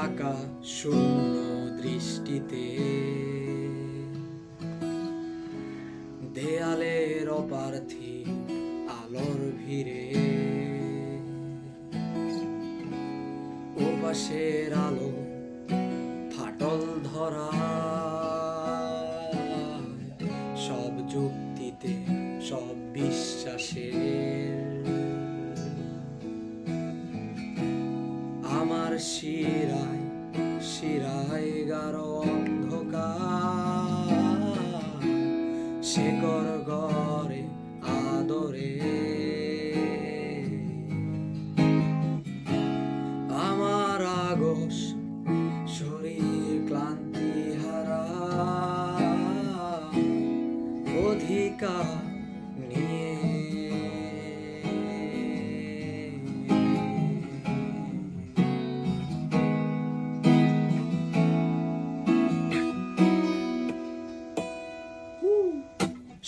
তাকা শূন্য দৃষ্টিতে। দেয়ালের অপার্থী আলোর ভিড়ে। ওপাশের আলো ফাটল ধরা। সব যুক্তিতে, সব বিশ্বাসের আমার শিরায় গারো অন্ধকার শেকর গড়ে আদরে। আমার আগস শরীর ক্লান্তি হারা অধিকার নিয়ে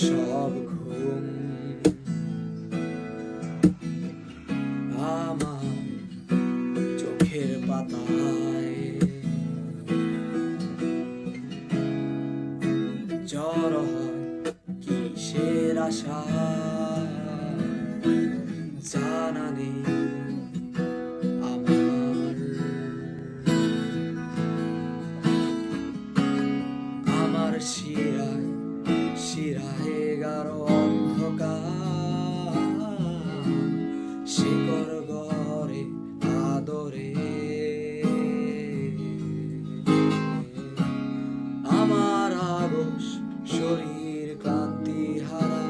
সব ঘুম। আমার চোখের পাতায় জ্বর হয় কিসের আশা জানা নেই। আদরে আমার আগস শরীর ক্লান্তি হারা।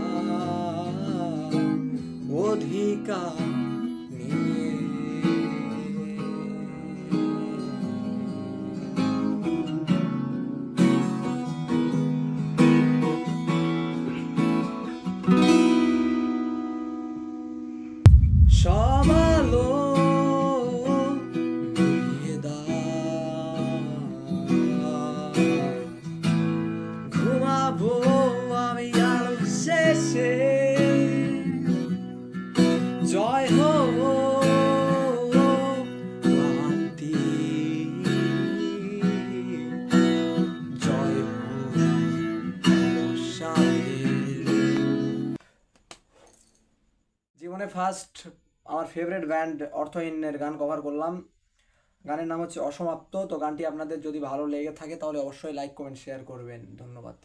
অধিকার জয় জীবনে ফার্স্ট আমার ফেভারিট ব্যান্ড অর্থহীনের গান কভার করলাম। গানের নাম হচ্ছে অসমাপ্ত। তো গানটি আপনাদের যদি ভালো লেগে থাকে তাহলে অবশ্যই লাইক কমেন্ট শেয়ার করবেন। ধন্যবাদ।